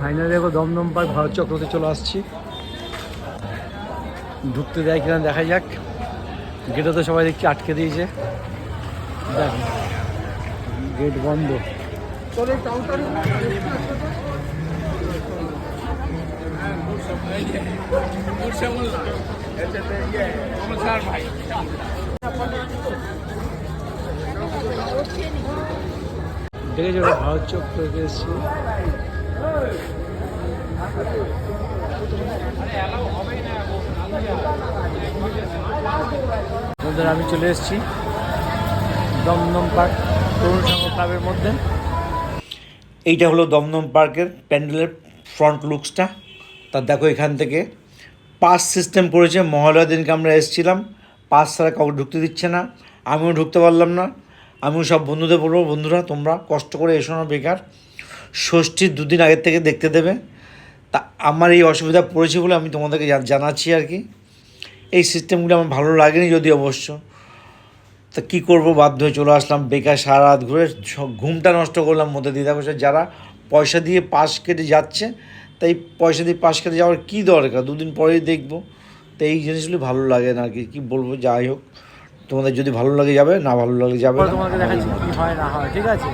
Finally দেখো Dumdum park, Bharat চক্রতে চলে আসছি। ঢুকতে দেয় কিনা দেখা যাক। গেটে তো সবাই দেখছি আটকে দিয়েছে। দেখ গেট বন্ধ। দেখেছ ওটা ভারত চক্রতে এসেছি, বন্ধুরা, আমি চলে এসেছি দমদম পার্ক, তরুণ সংঘ ক্লাবের মধ্যে। এইটা হলো দমদম পার্কের প্যান্ডেলের ফ্রন্ট লুকসটা। তা দেখো এখান থেকে। পাস সিস্টেম করেছে মহালয়া দিনকে আমরা এসেছিলাম। পাস ছাড়া কাউকে ঢুকতে দিচ্ছে না। আমিও ঢুকতে পারলাম না। আমিও সব বন্ধুদের বলব, বন্ধুরা, তোমরা কষ্ট করে এসো না বেকার। ষষ্ঠীর দুদিন আগের থেকে দেখতে দেবে। তা আমার এই অসুবিধা পড়েছে বলে আমি তোমাদেরকে জানাচ্ছি আর কি। এই সিস্টেমগুলো আমার ভালো লাগেনি যদি অবশ্য। তা কী করব, বাধ্য হয়ে চলে আসলাম বেকার সারা রাত ঘুরে। ঘুমটা নষ্ট করলাম মধ্যে দিদা বসে যারা পয়সা দিয়ে পাশ কেটে যাচ্ছে, তাই পয়সা দিয়ে পাশ কেটে যাওয়ার কী দরকার? দুদিন পরেই দেখব। তো এই জিনিসগুলি ভালো লাগে না আর কি। কী বলব, যাই হোক। তোমাদের যদি ভালো লাগে যাবে, না ভালো লাগে যাবে দেখাচ্ছি কি হয়, না হয়, ঠিক আছে?